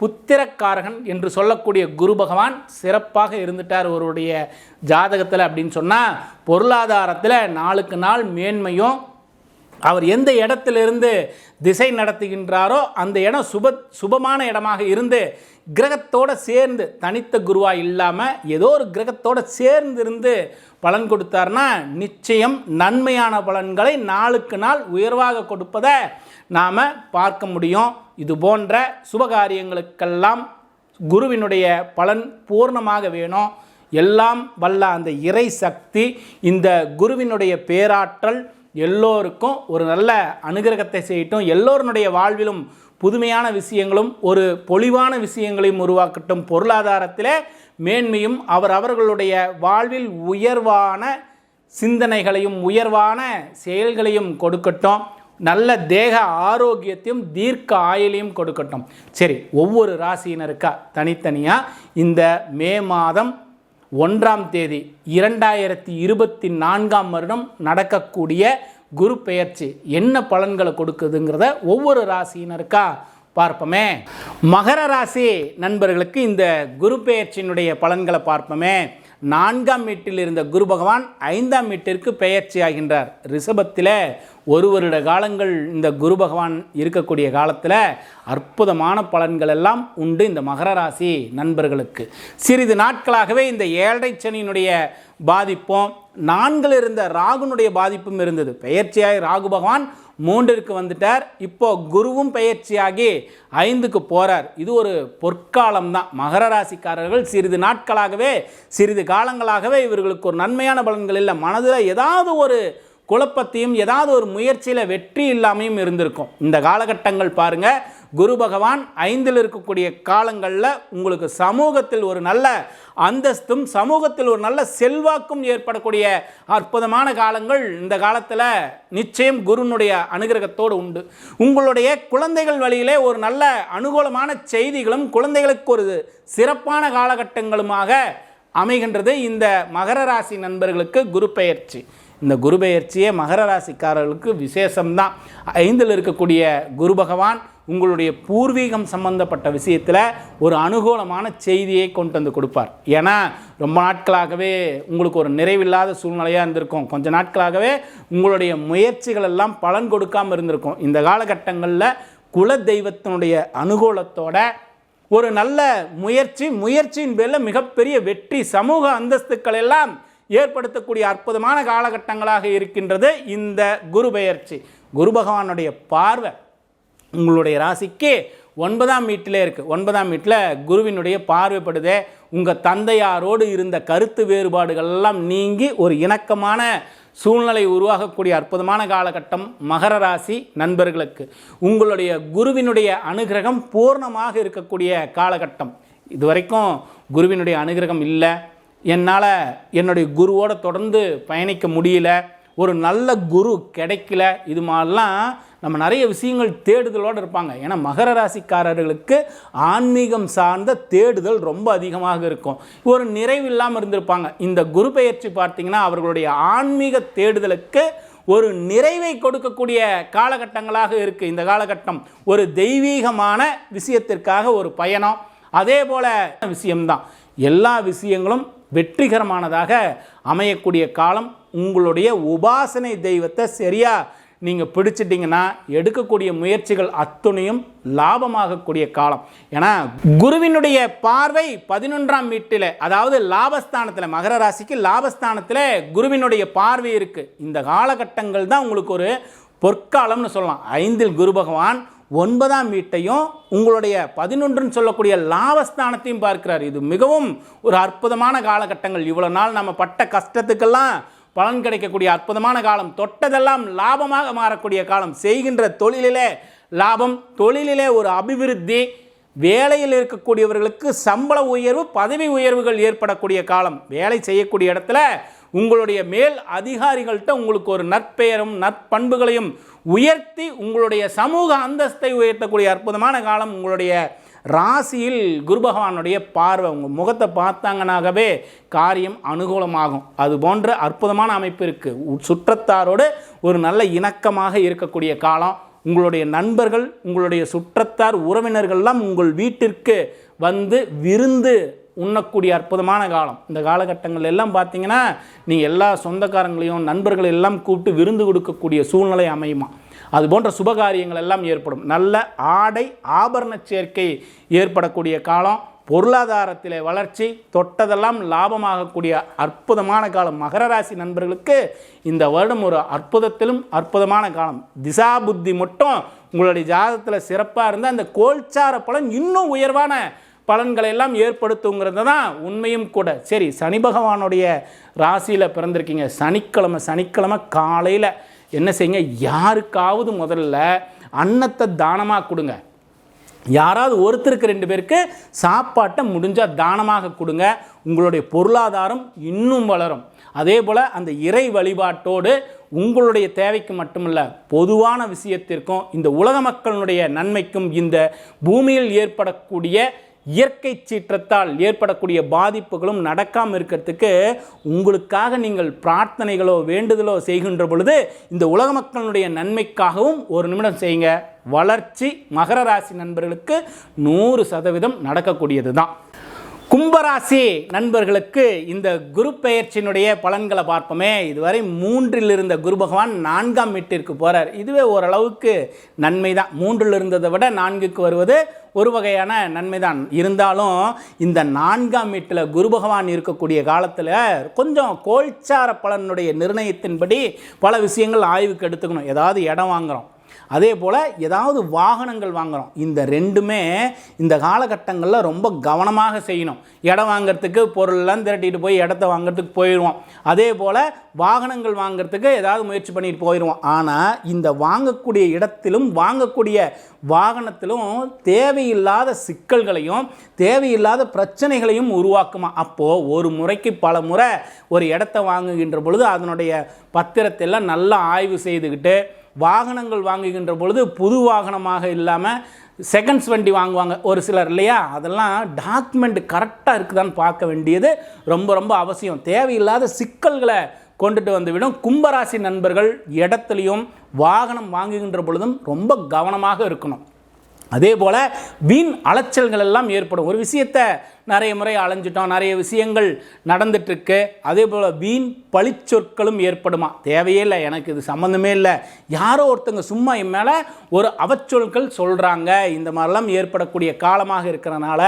புத்திரக்காரகன் என்று சொல்லக்கூடிய குரு பகவான் சிறப்பாக இருந்துட்டார் ஒருவருடைய ஜாதகத்தில் அப்படின்னு சொன்னால் பொருளாதாரத்தில் நாளுக்கு நாள் மேன்மையும் அவர் எந்த இடத்திலிருந்து திசை நடத்துகின்றாரோ அந்த இடம் சுப சுபமான இடமாக இருந்து கிரகத்தோடு சேர்ந்து தனித்த குருவாக இல்லாமல் ஏதோ ஒரு கிரகத்தோடு சேர்ந்து இருந்து பலன் கொடுத்தார்னா நிச்சயம் நன்மையான பலன்களை நாளுக்கு நாள் உயர்வாக கொடுப்பதை நாம் பார்க்க முடியும். இது போன்ற சுபகாரியங்களுக்கெல்லாம் குருவினுடைய பலன் பூர்ணமாக வேணும். எல்லாம் வல்ல அந்த இறை சக்தி இந்த குருவினுடைய பேராற்றல் எல்லோருக்கும் ஒரு நல்ல அனுகிரகத்தை செய்யட்டும். எல்லோருடைய வாழ்விலும் புதுமையான விஷயங்களும் ஒரு பொலிவான விஷயங்களையும் உருவாக்கட்டும். பொருளாதாரத்தில் மேன்மையும் அவர் அவர்களுடைய வாழ்வில் உயர்வான சிந்தனைகளையும் உயர்வான செயல்களையும் கொடுக்கட்டும். நல்ல தேக ஆரோக்கியத்தையும் தீர்க்க ஆயுளையும் கொடுக்கட்டும். சரி ஒவ்வொரு ராசியினருக்கா தனித்தனியாக இந்த மே மாதம் ஒன்றாம் தேதி இரண்டாயிரத்தி இருபத்தி நான்காம் வருடம் நடக்கக்கூடிய குரு பெயர்ச்சி என்ன பலன்களை கொடுக்குதுங்கிறத ஒவ்வொரு ராசியினருக்கா பார்ப்போமே. மகர ராசி நண்பர்களுக்கு இந்த குரு பெயர்ச்சியினுடைய பலன்களை பார்ப்போமே. நான்காம் வீட்டில் இருந்த குரு பகவான் ஐந்தாம் வீட்டிற்கு பெயர்ச்சி ஆகின்றார் ரிஷபத்தில் ஒரு வருட காலங்கள் இந்த குரு பகவான் இருக்கக்கூடிய காலத்தில் அற்புதமான பலன்கள் எல்லாம் உண்டு இந்த மகர ராசி நண்பர்களுக்கு. சிறிது நாட்களாகவே இந்த ஏழரை சனியினுடைய பாதிப்பும். நான்கில் இருந்த ராகுனுடைய பாதிப்பும் இருந்தது. பெயர்ச்சியாகி ராகு பகவான் மூன்றிற்கு வந்துட்டார். இப்போ குருவும் பெயர்ச்சியாகி ஐந்துக்கு போகிறார் இது ஒரு பொற்காலம் தான். மகர ராசிக்காரர்கள் சிறிது நாட்களாகவே சிறிது காலங்களாகவே இவர்களுக்கு ஒரு நன்மையான பலன்கள் இல்லை. மனதில் ஏதாவது ஒரு குழப்பத்தையும் ஏதாவது ஒரு முயற்சியில் வெற்றி இல்லாமையும் இருந்திருக்கும். இந்த காலகட்டங்கள் பாருங்கள் குரு பகவான் ஐந்தில் இருக்கக்கூடிய காலங்களில் உங்களுக்கு சமூகத்தில் ஒரு நல்ல அந்தஸ்தும் சமூகத்தில் ஒரு நல்ல செல்வாக்கும் ஏற்படக்கூடிய அற்புதமான காலங்கள் இந்த காலத்தில் நிச்சயம் குருனுடைய அனுகிரகத்தோடு உண்டு. உங்களுடைய குழந்தைகள் வழியிலே ஒரு நல்ல அனுகூலமான செய்திகளும் குழந்தைகளுக்கு ஒரு சிறப்பான காலகட்டங்களுமாக அமைகின்றது இந்த மகர ராசி நண்பர்களுக்கு குரு பெயர்ச்சி. இந்த குரு பெயர்ச்சியே மகர ராசிக்காரர்களுக்கு விசேஷம்தான். ஐந்தில் இருக்கக்கூடிய குரு பகவான் உங்களுடைய பூர்வீகம் சம்பந்தப்பட்ட விஷயத்தில் ஒரு அனுகூலமான செய்தியை கொண்டு வந்து கொடுப்பார். ஏன்னா ரொம்ப நாட்களாகவே உங்களுக்கு ஒரு நிறைவில்லாத சூழ்நிலையாக இருந்திருக்கும். கொஞ்ச நாட்களாகவே உங்களுடைய முயற்சிகள் எல்லாம் பலன் கொடுக்காமல் இருந்திருக்கும். இந்த காலகட்டங்களில் குல தெய்வத்தினுடைய அனுகூலத்தோட ஒரு நல்ல முயற்சி முயற்சியின் பேரில் மிகப்பெரிய வெற்றி சமூக அந்தஸ்துக்கள் எல்லாம் ஏற்படுத்தக்கூடிய அற்புதமான காலகட்டங்களாக இருக்கின்றது இந்த குரு பெயர்ச்சி. குரு பகவானுடைய பார்வை உங்களுடைய ராசிக்கு ஒன்பதாம் வீட்டிலே இருக்குது ஒன்பதாம் வீட்டில் குருவினுடைய பார்வைப்படுதே. உங்கள் தந்தையாரோடு இருந்த கருத்து வேறுபாடுகள்லாம் நீங்கி ஒரு இணக்கமான சூழ்நிலை உருவாகக்கூடிய அற்புதமான காலகட்டம் மகர ராசி நண்பர்களுக்கு. உங்களுடைய குருவினுடைய அனுகிரகம் பூர்ணமாக இருக்கக்கூடிய காலகட்டம். இதுவரைக்கும் குருவினுடைய அனுகிரகம் இல்லை. என்னால் என்னுடைய குருவோடு தொடர்ந்து பயணிக்க முடியல. ஒரு நல்ல குரு கிடைக்கல. இது மாதிரிலாம் நம்ம நிறைய விஷயங்கள் தேடுதலோடு இருப்பாங்க. ஏன்னா மகர ராசிக்காரர்களுக்கு ஆன்மீகம் சார்ந்த தேடுதல் ரொம்ப அதிகமாக இருக்கும். ஒரு நிறைவு இல்லாமல் இருந்திருப்பாங்க. இந்த குரு பெயர்ச்சி பார்த்திங்கன்னா அவர்களுடைய ஆன்மீக தேடுதலுக்கு ஒரு நிறைவை கொடுக்கக்கூடிய காலகட்டங்களாக இருக்குது இந்த காலகட்டம் ஒரு தெய்வீகமான விஷயத்திற்காக ஒரு பயணம். அதே போல விஷயம்தான். எல்லா விஷயங்களும் வெற்றிகரமானதாக அமையக்கூடிய காலம் உங்களுடைய உபாசனை தெய்வத்தை சரியாக நீங்கள் பிடிச்சிட்டிங்கன்னா எடுக்கக்கூடிய முயற்சிகள் அத்துணையும் லாபமாகக்கூடிய காலம். ஏன்னா குருவினுடைய பார்வை பதினொன்றாம் வீட்டில் அதாவது லாபஸ்தானத்தில் மகர ராசிக்கு லாபஸ்தானத்தில் குருவினுடைய பார்வை இருக்குது இந்த காலகட்டங்கள் தான் உங்களுக்கு ஒரு பொற்காலம்னு சொல்லலாம். ஐந்தில் குரு பகவான் ஒன்பதாம் வீட்டையும் உங்களுடைய பதினொன்றுன்னு சொல்லக்கூடிய லாபஸ்தானத்தையும் பார்க்கிறார். இது மிகவும் ஒரு அற்புதமான காலகட்டங்கள். இவ்வளோ நாள் நம்ம பட்ட கஷ்டத்துக்கெல்லாம் பலன் கிடைக்கக்கூடிய அற்புதமான காலம். தொட்டதெல்லாம் லாபமாக மாறக்கூடிய காலம். செய்கின்ற தொழிலிலே லாபம் தொழிலிலே ஒரு அபிவிருத்தி வேலையில் இருக்கக்கூடியவர்களுக்கு சம்பள உயர்வு பதவி உயர்வுகள் ஏற்படக்கூடிய காலம். வேலை செய்யக்கூடிய இடத்துல உங்களுடைய மேல் அதிகாரிகள்கிட்ட உங்களுக்கு ஒரு நற்பெயரும் நற்பண்புகளையும் உயர்த்தி உங்களுடைய சமூக அந்தஸ்தை உயர்த்தக்கூடிய அற்புதமான காலம் உங்களுடைய ராசியில் குரு பகவானுடைய பார்வை. உங்கள் முகத்தை பார்த்தாங்கனாகவே காரியம் அனுகூலமாகும். அது போன்ற அற்புதமான அமைப்பு இருக்குது சுற்றத்தாரோடு ஒரு நல்ல இணக்கமாக இருக்கக்கூடிய காலம். உங்களுடைய நண்பர்கள் உங்களுடைய சுற்றத்தார் உறவினர்கள்லாம் உங்கள் வீட்டிற்கு வந்து விருந்து உண்ணக்கூடிய அற்புதமான காலம். இந்த காலகட்டங்கள் எல்லாம் பார்த்தீங்கன்னா நீங்கள் எல்லா சொந்தக்காரங்களையும் நண்பர்கள் எல்லாம் கூப்பிட்டு விருந்து கொடுக்கக்கூடிய சூழ்நிலை அமையுமா? அது போன்ற சுபகாரியங்கள் எல்லாம் ஏற்படும். நல்ல ஆடை ஆபரண சேர்க்கை ஏற்படக்கூடிய காலம். பொருளாதாரத்தில் வளர்ச்சி தொட்டதெல்லாம் லாபமாகக்கூடிய அற்புதமான காலம். மகர ராசி நண்பர்களுக்கு இந்த வருடம் ஒரு அற்புதத்திலும் அற்புதமான காலம். திசா புத்தி மட்டும் உங்களுடைய ஜாதகத்தில் சிறப்பாக இருந்தால் அந்த கோல்சார பலன் இன்னும் உயர்வான பலன்களை எல்லாம் ஏற்படுத்துங்கிறது தான் உண்மையும் கூட. சரி சனி பகவானுடைய ராசியில் பிறந்திருக்கீங்க. சனிக்கிழமை சனிக்கிழமை காலையில் என்ன செய்யுங்க? யாருக்காவது முதல்ல அன்னத்தை தானமாக கொடுங்க. யாராவது ஒருத்தருக்கு ரெண்டு பேருக்கு சாப்பாட்டை முடிஞ்சால் தானமாக கொடுங்க. உங்களுடைய பொருளாதாரம் இன்னும் வளரும். அதே போல் அந்த இறை வழிபாட்டோடு உங்களுடைய தேவைக்கு மட்டுமல்ல பொதுவான விஷயத்திற்கும் இந்த உலக மக்களுடைய நன்மைக்கும் இந்த பூமியில் ஏற்படக்கூடிய இயற்கை சீற்றத்தால் ஏற்படக்கூடிய பாதிப்புகளும் நடக்காமல் இருக்கிறதுக்கு உங்களுக்காக நீங்கள் பிரார்த்தனைகளோ வேண்டுதலோ செய்கின்ற பொழுது இந்த உலக மக்களுடைய நன்மைக்காகவும் ஒரு நிமிடம் செய்யுங்க. வளர்ச்சி மகர ராசி நண்பர்களுக்கு நூறு சதவீதம் நடக்கக்கூடியது தான் கும்பராசி நண்பர்களுக்கு இந்த குரு பெயர்ச்சியினுடைய பலன்களை பார்ப்போமே. இதுவரை மூன்றில் இருந்த குரு பகவான் நான்காம் வீட்டிற்கு போகிறார் இதுவே ஓரளவுக்கு நன்மை தான் மூன்றில் இருந்ததை விட நான்குக்கு வருவது ஒரு வகையான நன்மை தான் இருந்தாலும் இந்த நான்காம் வீட்டில் குரு பகவான் இருக்கக்கூடிய காலத்தில் கொஞ்சம் கோல்சார பலனுடைய நிர்ணயத்தின்படி பல விஷயங்கள் ஆய்வுக்கு எடுத்துக்கணும். ஏதாவது இடம் வாங்குகிறோம் அதே போல் ஏதாவது வாகனங்கள் வாங்குகிறோம் இந்த ரெண்டுமே இந்த காலகட்டங்களில் ரொம்ப கவனமாக செய்யணும். இடம் வாங்குறதுக்கு பொருள்லாம் திரட்டிட்டு போய் இடத்த வாங்குறதுக்கு போயிடுவோம். அதே போல் வாகனங்கள் வாங்குறதுக்கு ஏதாவது முயற்சி பண்ணிட்டு போயிடுவோம். ஆனால் இந்த வாங்கக்கூடிய இடத்திலும் வாங்கக்கூடிய வாகனத்திலும் தேவையில்லாத சிக்கல்களையும் தேவையில்லாத பிரச்சனைகளையும் உருவாக்குமா? அப்போது ஒரு முறைக்கு பல முறை ஒரு இடத்த வாங்குகின்ற பொழுது அதனுடைய பத்திரத்தை எல்லாம் நல்லா ஆய்வு செய்துக்கிட்டு வாகனங்கள் வாங்குகின்ற பொழுது புது வாகனமாக இல்லாமல் செகண்ட்ஸ் வண்டி வாங்குவாங்க ஒரு சிலர் இல்லையா? அதெல்லாம் டாக்குமெண்ட் கரெக்டாக இருக்குதான்னு பார்க்க வேண்டியது ரொம்ப ரொம்ப அவசியம். தேவையில்லாத சிக்கல்களை கொண்டுட்டு வந்துவிடும். கும்பராசி நண்பர்கள் இடத்துலையும் வாகனம் வாங்குகின்ற பொழுதும் ரொம்ப கவனமாக இருக்கணும். அதே போல் வீண் அலைச்சல்கள் எல்லாம் ஏற்படும். ஒரு விஷயத்தை நிறைய முறை அலைஞ்சிட்டோம் நிறைய விஷயங்கள் நடந்துட்டுருக்கு. அதே போல் வீண் பழிச்சொற்களும் ஏற்படுமா? தேவையே இல்லை எனக்கு இது சம்மந்தமே இல்லை. யாரோ ஒருத்தங்க சும்மா என் மேலே ஒரு அவச்சொற்கள் சொல்கிறாங்க இந்த மாதிரிலாம் ஏற்படக்கூடிய காலமாக இருக்கிறனால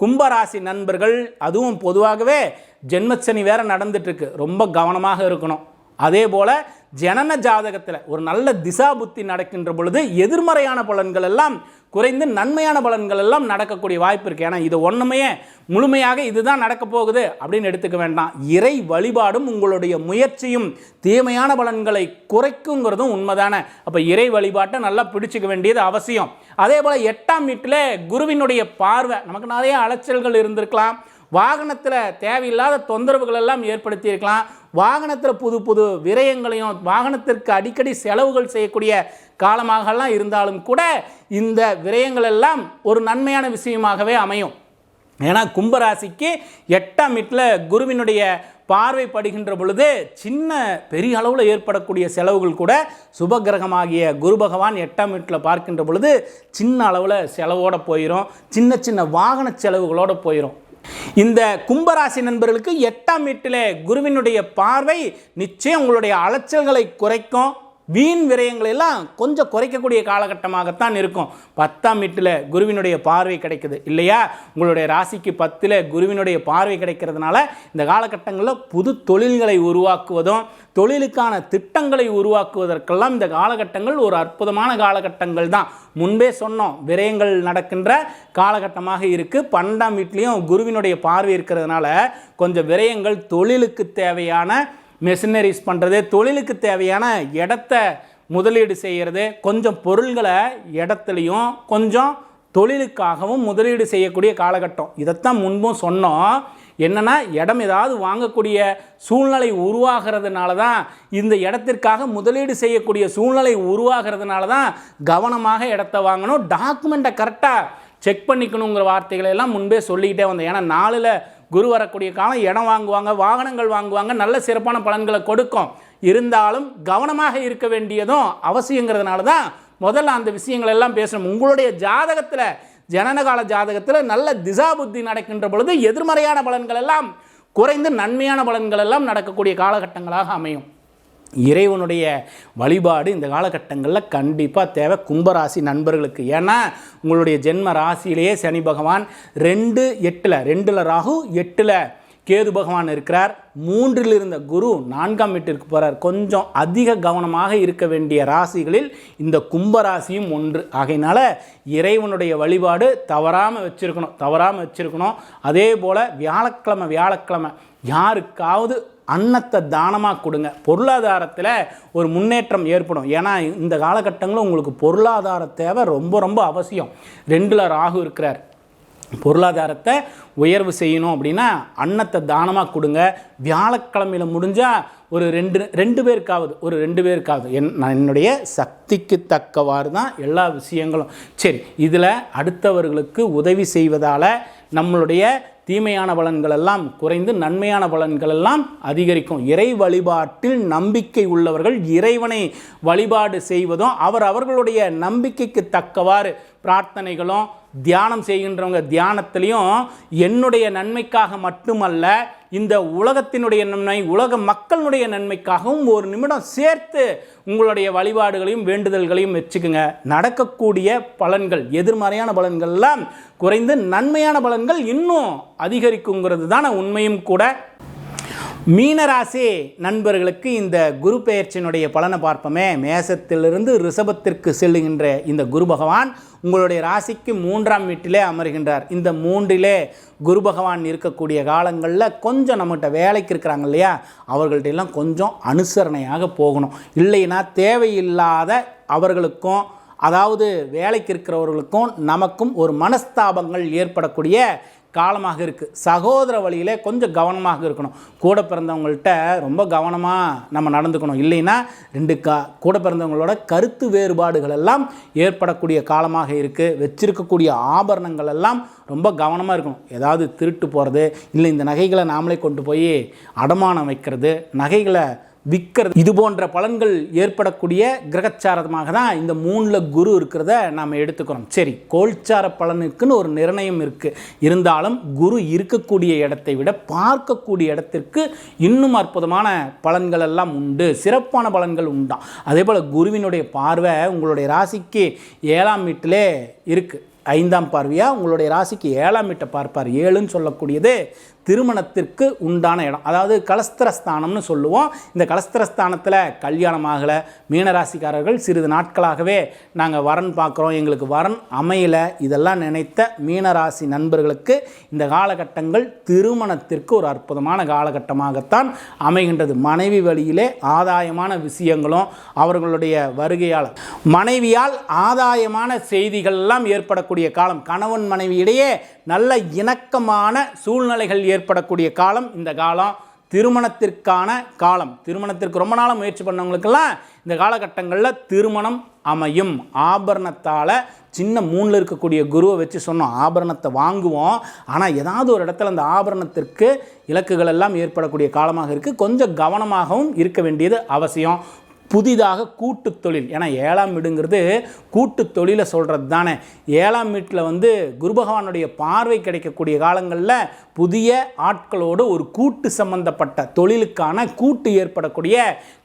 கும்பராசி நண்பர்கள் அதுவும் பொதுவாகவே ஜென்மச்சனி வேற நடந்துட்டுருக்கு. ரொம்ப கவனமாக இருக்கணும். அதே போல் ஜனன ஜாதகத்தில் ஒரு நல்ல திசா புத்தி நடக்கின்ற பொழுது எதிர்மறையான பலன்கள் எல்லாம் குறைந்து நன்மையான பலன்கள் எல்லாம் நடக்கக்கூடிய வாய்ப்பு இருக்குது ஏன்னா இது ஒன்றுமே முழுமையாக இதுதான் நடக்க போகுது அப்படின்னு எடுத்துக்க வேண்டாம். இறை வழிபாடும் உங்களுடைய முயற்சியும் தீமையான பலன்களை குறைக்குங்கிறதும் உண்மைதானே. அப்போ இறை வழிபாட்டை நல்லா பிடிச்சிக்க வேண்டியது அவசியம். அதே போல் எட்டாம் வீட்டில் குருவினுடைய பார்வை நமக்கு நிறைய அலைச்சல்கள் இருந்திருக்கலாம். வாகனத்தில் தேவையில்லாத தொந்தரவுகள் எல்லாம் ஏற்படுத்தியிருக்கலாம். வாகனத்தில் புது புது விரயங்களையும் வாகனத்திற்கு அடிக்கடி செலவுகள் செய்யக்கூடிய காலமாகலாம் இருந்தாலும் கூட இந்த விரயங்கள் எல்லாம் ஒரு நன்மையான விஷயமாகவே அமையும். ஏன்னா கும்பராசிக்கு எட்டாம் வீட்டில் குருவினுடைய பார்வைப்படுகின்ற பொழுது சின்ன பெரிய அளவில் ஏற்படக்கூடிய செலவுகள் கூட சுபகிரகமாகிய குரு பகவான் எட்டாம் வீட்டில் பார்க்கின்ற பொழுது சின்ன அளவில் செலவோடு போயிடும் சின்ன சின்ன வாகன செலவுகளோடு போயிடும் இந்த கும்பராசி நண்பர்களுக்கு எட்டாம் வீட்டில் குருவினுடைய பார்வை நிச்சயம் உங்களுடைய அலைச்சல்களை குறைக்கும். வீண் விரயங்களை எல்லாம் கொஞ்சம் குறைக்கக்கூடிய காலகட்டமாகத்தான் இருக்கும். பத்தாம் வீட்டில் குருவினுடைய பார்வை கிடைக்குது இல்லையா? உங்களுடைய ராசிக்கு பத்தில் குருவினுடைய பார்வை கிடைக்கிறதுனால இந்த காலகட்டங்களில் புது தொழில்களை உருவாக்குவதும் தொழிலுக்கான திட்டங்களை உருவாக்குவதற்கெல்லாம் இந்த காலகட்டங்கள் ஒரு அற்புதமான காலகட்டங்கள் தான். முன்பே சொன்னோம் விரயங்கள் நடக்கின்ற காலகட்டமாக இருக்குது பன்னெண்டாம் வீட்லேயும் குருவினுடைய பார்வை இருக்கிறதுனால கொஞ்சம் விரயங்கள் தொழிலுக்கு தேவையான மெஷினரிஸ் பண்ணுறது தொழிலுக்கு தேவையான இடத்த முதலீடு செய்கிறது கொஞ்சம் பொருள்களை இடத்துலையும் கொஞ்சம் தொழிலுக்காகவும் முதலீடு செய்யக்கூடிய காலகட்டம். இதைத்தான் முன்பும் சொன்னோம். என்னென்னா இடம் ஏதாவது வாங்கக்கூடிய சூழ்நிலை உருவாகிறதுனால தான் இந்த இடத்திற்காக முதலீடு செய்யக்கூடிய சூழ்நிலை உருவாகிறதுனால தான் கவனமாக இடத்த வாங்கணும். டாக்குமெண்ட்டை கரெக்டாக செக் பண்ணிக்கணுங்கிற வார்த்தைகளை எல்லாம் முன்பே சொல்லிக்கிட்டே வந்தேன். ஏன்னா நாளில் குரு வரக்கூடிய காலம் இடம் வாங்குவாங்க வாகனங்கள் வாங்குவாங்க நல்ல சிறப்பான பலன்களை கொடுக்கும். இருந்தாலும் கவனமாக இருக்க வேண்டியதும் அவசியங்கிறதுனால தான் முதல்ல அந்த விஷயங்கள் எல்லாம் பேசணும். உங்களுடைய ஜாதகத்தில் ஜனனகால ஜாதகத்தில் நல்ல திசா புத்தி நடக்கின்ற பொழுது எதிர்மறையான பலன்கள் எல்லாம் குறைந்து நன்மையான பலன்கள் எல்லாம் நடக்கக்கூடிய காலகட்டங்களாக அமையும். இறைவனுடைய வழிபாடு இந்த காலகட்டங்களில் கண்டிப்பாக தேவை. கும்பராசி நண்பர்களுக்கு. ஏன்னா உங்களுடைய ஜென்ம ராசியிலேயே சனி பகவான் ரெண்டு எட்டில் ரெண்டில் ராகு எட்டில் கேது பகவான் இருக்கிறார். மூன்றில் இருந்த குரு நான்காம் வீட்டிற்கு போகிறார் கொஞ்சம் அதிக கவனமாக இருக்க வேண்டிய ராசிகளில் இந்த கும்பராசியும் ஒன்று. ஆகையினால இறைவனுடைய வழிபாடு தவறாமல் வச்சுருக்கணும் தவறாமல் வச்சுருக்கணும். அதே போல் வியாழக்கிழமை வியாழக்கிழமை யாருக்காவது அன்னத்தை தானமாக கொடுங்க. பொருளாதாரத்தில் ஒரு முன்னேற்றம் ஏற்படும். ஏன்னா இந்த காலகட்டங்களில் உங்களுக்கு பொருளாதார தேவை ரொம்ப ரொம்ப அவசியம். ரெண்டில் ராகு இருக்கிறார். பொருளாதாரத்தை உயர்வு செய்யணும் அப்படின்னா அன்னத்தை தானமாக கொடுங்க. வியாழக்கிழமையில் முடிஞ்சால் ஒரு ரெண்டு ரெண்டு பேருக்காவது ஒரு ரெண்டு பேருக்காவது. என் நான் என்னுடைய சக்திக்கு தக்கவாறு தான் எல்லா விஷயங்களும். சரி இதில் அடுத்தவர்களுக்கு உதவி செய்வதால் நம்மளுடைய தீமையான பலன்கள் எல்லாம் குறைந்து நன்மையான பலன்கள் எல்லாம் அதிகரிக்கும். இறை வழிபாட்டில் நம்பிக்கை உள்ளவர்கள் இறைவனை வழிபாடு செய்வதும் அவர் அவர்களுடைய நம்பிக்கைக்கு தக்கவாறு பிரார்த்தனைகளும் தியானம் செய்கின்றவங்க தியானத்திலையும் என்னுடைய நன்மைக்காக மட்டுமல்ல இந்த உலகத்தினுடைய நன்மை உலக மக்களுடைய நன்மைக்காகவும் ஒரு நிமிடம் சேர்த்து உங்களுடைய வழிபாடுகளையும் வேண்டுதல்களையும் வச்சுக்கோங்க. நடக்கக்கூடிய பலன்கள் எதிர்மறையான பலன்கள்லாம் குறைந்து நன்மையான பலன்கள் இன்னும் அதிகரிக்குங்கிறது தானே உண்மையும் கூட. மீனராசி நண்பர்களுக்கு இந்த குரு பெயர்ச்சியினுடைய பலனை பார்ப்போமே. மேசத்திலிருந்து ரிஷபத்திற்கு செல்லுகின்ற இந்த குரு பகவான் உங்களுடைய ராசிக்கு மூன்றாம் வீட்டிலே அமர்கின்றார். இந்த மூன்றிலே குரு பகவான் இருக்கக்கூடிய காலங்களில் கொஞ்சம் நம்மகிட்ட வேலைக்கு இருக்கிறாங்க இல்லையா? அவர்கள்ட்டெல்லாம் கொஞ்சம் அனுசரணையாக போகணும். இல்லைன்னா தேவையில்லாத அவர்களுக்கும் அதாவது வேலைக்கு இருக்கிறவர்களுக்கும் நமக்கும் ஒரு மனஸ்தாபங்கள் ஏற்படக்கூடிய காலமாக இருக்குது சகோதர வழியில் கொஞ்சம் கவனமாக இருக்கணும். கூட பிறந்தவங்கள்ட்ட ரொம்ப கவனமாக நம்ம நடந்துக்கணும். இல்லைன்னா ரெண்டு கா கூட பிறந்தவங்களோட கருத்து வேறுபாடுகள் எல்லாம் ஏற்படக்கூடிய காலமாக இருக்குது வச்சிருக்கக்கூடிய ஆபரணங்கள் எல்லாம் ரொம்ப கவனமாக இருக்கணும். ஏதாவது திருட்டு போகிறது இல்லை இந்த நகைகளை நாமளே கொண்டு போய் அடமானம் வைக்கிறது நகைகளை விற்கிறது இது போன்ற பலன்கள் ஏற்படக்கூடிய கிரகச்சாரமாக தான் இந்த மூணில் குரு இருக்கிறத நாம் எடுத்துக்கிறோம். சரி கோல்சார பலனுக்குன்னு ஒரு நிர்ணயம் இருக்குது இருந்தாலும் குரு இருக்கக்கூடிய இடத்தை விட பார்க்கக்கூடிய இடத்திற்கு இன்னும் அற்புதமான பலன்கள் எல்லாம் உண்டு. சிறப்பான பலன்கள் உண்டாம் அதே போல் குருவினுடைய பார்வை உங்களுடைய ராசிக்கு ஏழாம் வீட்டிலே இருக்குது ஐந்தாம் பார்வையாக உங்களுடைய ராசிக்கு ஏழாம் வீட்டை பார்ப்பார். ஏழுன்னு சொல்லக்கூடியது திருமணத்திற்கு உண்டான இடம். அதாவது கலஸ்திரஸ்தானம்னு சொல்லுவோம். இந்த கலஸ்திரஸ்தானத்தில் கல்யாணம் ஆகலை. மீனராசிக்காரர்கள் சிறிது நாட்களாகவே நாங்கள் வரன் பார்க்குறோம். எங்களுக்கு வரன் அமையலை. இதெல்லாம் நினைத்த மீனராசி நண்பர்களுக்கு இந்த காலகட்டங்கள் திருமணத்திற்கு ஒரு அற்புதமான காலகட்டமாகத்தான் அமைகின்றது. மனைவி வழியிலே ஆதாயமான விஷயங்களும் அவர்களுடைய வருகையால் மனைவியால் ஆதாயமான செய்திகள் எல்லாம் ஏற்படக்கூடிய காலம். கணவன் மனைவியிடையே நல்ல இணக்கமான சூழ்நிலைகள் ஏற்படக்கூடிய காலம் இந்த காலம். திருமணத்திற்கான காலம். திருமணத்திற்கு ரொம்ப நாளாக முயற்சி பண்ணவங்களுக்கெல்லாம் இந்த காலகட்டங்களில் திருமணம் அமையும். ஆபரணத்தால் சின்ன மூணில் இருக்கக்கூடிய குருவை வச்சு சொன்னோம் ஆபரணத்தை வாங்குவோம். ஆனால் ஏதாவது ஒரு இடத்துல அந்த ஆபரணத்திற்கு இலக்குகள் எல்லாம் ஏற்படக்கூடிய காலமாக இருக்குது கொஞ்சம் கவனமாகவும் இருக்க வேண்டியது அவசியம். புதிதாக கூட்டு தொழில் ஏன்னா ஏழாம் வீடுங்கிறது கூட்டு தொழிலை சொல்கிறது தானே. ஏழாம் வீட்டில் வந்து குரு பகவானுடைய பார்வை கிடைக்கக்கூடிய காலங்களில் புதிய ஆட்களோடு ஒரு கூட்டு சம்பந்தப்பட்ட தொழிலுக்கான கூட்டு ஏற்படக்கூடிய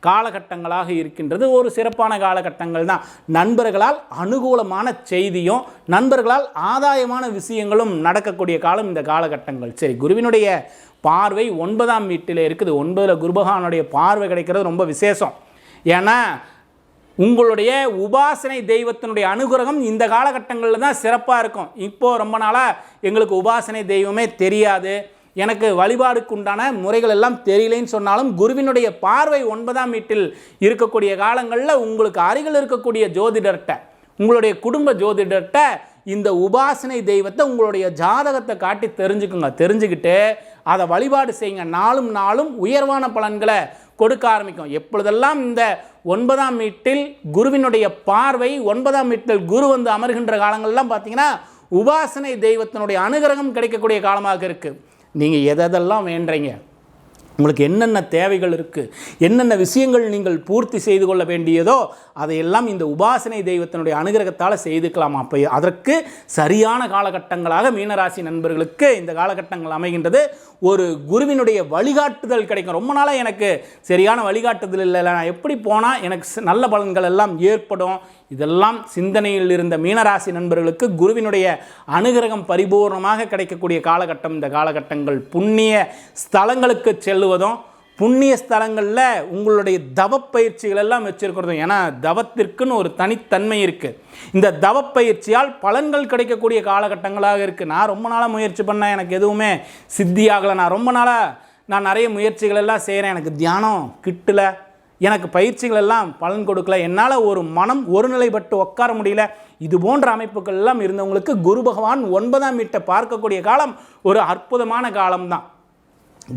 காலகட்டங்களாக இருக்கின்றது. ஒரு சிறப்பான காலகட்டங்கள் தான். நண்பர்களால் அனுகூலமான செய்தியும் நண்பர்களால் ஆதாயமான விஷயங்களும் நடக்கக்கூடிய காலம் இந்த காலகட்டங்கள். சரி குருவினுடைய பார்வை ஒன்பதாம் வீட்டில் இருக்குது. ஒன்பதில் குருபகவானுடைய பார்வை கிடைக்கிறது ரொம்ப விசேஷம். ஏன்னா உங்களுடைய உபாசனை தெய்வத்தினுடைய அனுகிரகம் இந்த காலகட்டங்களில் தான் சிறப்பாக இருக்கும். இப்போது ரொம்ப நாளாக எங்களுக்கு உபாசனை தெய்வமே தெரியாது. எனக்கு வழிபாடுக்கு உண்டான முறைகள் எல்லாம் தெரியலேன்னு சொன்னாலும் குருவினுடைய பார்வை ஒன்பதாம் வீட்டில் இருக்கக்கூடிய காலங்களில் உங்களுக்கு அருகில் இருக்கக்கூடிய ஜோதிடர்கிட்ட உங்களுடைய குடும்ப ஜோதிடர்கிட்ட இந்த உபாசனை தெய்வத்தை உங்களுடைய ஜாதகத்தை காட்டி தெரிஞ்சுக்குங்க. தெரிஞ்சுக்கிட்டு அதை வழிபாடு செய்யுங்க. நாளும் நாளும் உயர்வான பலன்களை கொடுக்க ஆரம்பிக்கும். எப்பொழுதெல்லாம் இந்த ஒன்பதாம் வீட்டில் குருவினுடைய பார்வை ஒன்பதாம் வீட்டில் குரு வந்து அமர்கின்ற காலங்கள்லாம் பார்த்தீங்கன்னா உபாசனை தெய்வத்தினுடைய அனுகிரகம் கிடைக்கக்கூடிய காலமாக இருக்குது நீங்கள் எதெல்லாம் வேண்டுறீங்க உங்களுக்கு என்னென்ன தேவைகள் இருக்குது என்னென்ன விஷயங்கள் நீங்கள் பூர்த்தி செய்து கொள்ள வேண்டியதோ அதையெல்லாம் இந்த உபாசனை தெய்வத்தினுடைய அனுகிரகத்தால் செய்துக்கலாம். அப்போ அதற்கு சரியான காலகட்டங்களாக மீனராசி நண்பர்களுக்கு இந்த காலகட்டங்கள் அமைகின்றது. ஒரு குருவினுடைய வழிகாட்டுதல் கிடைக்கும். ரொம்ப நாளாக எனக்கு சரியான வழிகாட்டுதல் இல்லை. நான் எப்படி போனால் எனக்கு நல்ல பலன்கள் எல்லாம் ஏற்படும். இதெல்லாம் சிந்தனையில் இருந்த மீனராசி நண்பர்களுக்கு குருவினுடைய அனுகிரகம் பரிபூர்ணமாக கிடைக்கக்கூடிய காலகட்டம். இந்த காலகட்டங்கள் புண்ணிய ஸ்தலங்களுக்கு செல்லுவதும் புண்ணிய ஸ்தலங்களில் உங்களுடைய தவப் பயிற்சிகள் எல்லாம் வச்சுருக்கிறதும். ஏன்னா தவத்திற்குன்னு ஒரு தனித்தன்மை இருக்குது இந்த தவப்பயிற்சியால் பலன்கள் கிடைக்கக்கூடிய காலகட்டங்களாக இருக்குது நான் ரொம்ப நாளாக முயற்சி பண்ணேன். எனக்கு எதுவுமே சித்தியாகலை. நான் ரொம்ப நாளாக நான் நிறைய முயற்சிகள் எல்லாம் செய்கிறேன் எனக்கு தியானம் கிட்டல. எனக்கு பயிற்சிகள் எல்லாம் பலன் கொடுக்கல. என்னால் ஒரு மனம் ஒருநிலைப்பட்டு உட்கார முடியல. இது போன்ற அமைப்புகள் எல்லாம் இருந்தவங்களுக்கு குரு பகவான் ஒன்பதாம் வீட்டை பார்க்கக்கூடிய காலம் ஒரு அற்புதமான காலம்தான்.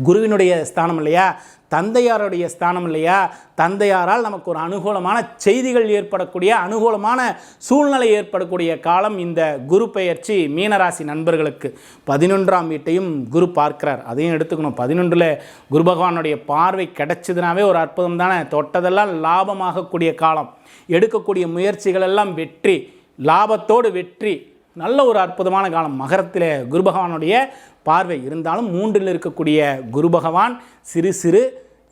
குருவினுடைய ஸ்தானம் இல்லையா? தந்தையாருடைய ஸ்தானம் இல்லையா? தந்தையாரால் நமக்கு ஒரு அனுகூலமான செய்திகள் ஏற்படக்கூடிய அனுகூலமான சூழ்நிலை ஏற்படக்கூடிய காலம் இந்த குரு பெயர்ச்சி மீனராசி நண்பர்களுக்கு. பதினொன்றாம் வீட்டையும் குரு பார்க்கிறார். அதையும் எடுத்துக்கணும். பதினொன்றில் குரு பகவானுடைய பார்வை கிடைச்சதுனாவே ஒரு அற்புதம் தானே? தொட்டதெல்லாம் லாபமாகக்கூடிய காலம். எடுக்கக்கூடிய முயற்சிகள் எல்லாம் வெற்றி. லாபத்தோடு வெற்றி. நல்ல ஒரு அற்புதமான காலம். மகரத்தில் குரு பகவானுடைய பார்வை இருந்தாலும் மூன்றில் இருக்கக்கூடிய குரு பகவான் சிறு சிறு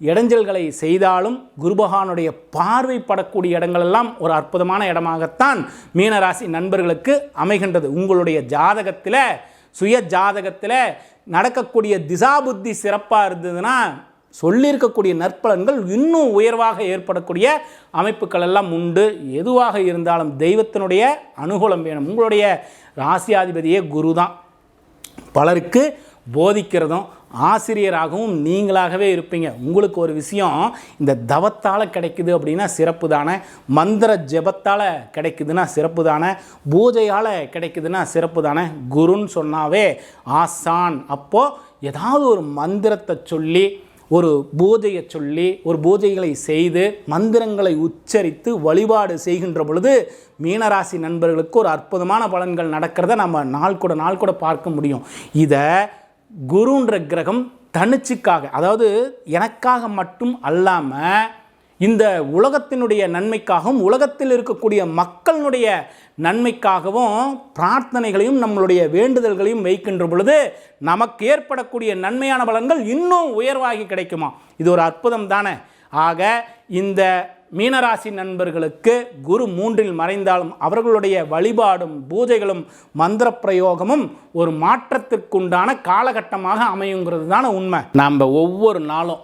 இடைஞ்சல்களை செய்தாலும் குரு பகவானுடைய பார்வை படக்கூடிய இடங்களெல்லாம் ஒரு அற்புதமான இடமாகத்தான் மீனராசி நண்பர்களுக்கு அமைகின்றது. உங்களுடைய ஜாதகத்தில் சுய ஜாதகத்தில் நடக்கக்கூடிய திசாபுத்தி சிறப்பாக இருந்ததுன்னா சொல்லியிருக்கக்கூடிய நற்பலன்கள் இன்னும் உயர்வாக ஏற்படக்கூடிய அமைப்புகள் எல்லாம் உண்டு. எதுவாக இருந்தாலும் தெய்வத்தினுடைய அனுகூலம் வேணும். உங்களுடைய ராசியாதிபதியே குரு தான் பலருக்கு போதிக்கிறதும் ஆசிரியராகவும் நீங்களாகவே இருப்பீங்க. உங்களுக்கு ஒரு விஷயம் இந்த தவத்தால் கிடைக்குது அப்படின்னா சிறப்பு தானே மந்திர ஜெபத்தால் கிடைக்குதுன்னா சிறப்பு தானே பூஜையால் கிடைக்குதுன்னா சிறப்பு தானே குருன்னு சொன்னாவே ஆசான். அப்போது ஏதாவது ஒரு மந்திரத்தை சொல்லி ஒரு பூஜையை சொல்லி ஒரு பூஜைகளை செய்து மந்திரங்களை உச்சரித்து வழிபாடு செய்கின்ற பொழுது மீனராசி நண்பர்களுக்கு ஒரு அற்புதமான பலன்கள் நடக்கிறத நம்ம நாள் கூட நாள் கூட பார்க்க முடியும். இதை குருன்ற கிரகம் தனிச்சுக்காக அதாவது எனக்காக மட்டும் அல்லாமல் இந்த உலகத்தினுடைய நன்மைக்காகவும் உலகத்தில் இருக்கக்கூடிய மக்களினுடைய நன்மைக்காகவும் பிரார்த்தனைகளையும் நம்மளுடைய வேண்டுதல்களையும் வைக்கின்ற பொழுது நமக்கு ஏற்படக்கூடிய நன்மையான பலன்கள் இன்னும் உயர்வாகி கிடைக்குமா? இது ஒரு அற்புதம் தானே. ஆக இந்த மீனராசி நண்பர்களுக்கு குரு மூன்றில் மறைந்தாலும் அவர்களுடைய வழிபாடும் பூஜைகளும் மந்திர பிரயோகமும் ஒரு மாற்றத்திற்குண்டான காலகட்டமாக அமையுங்கிறது தானே உண்மை. நாம் ஒவ்வொரு நாளும்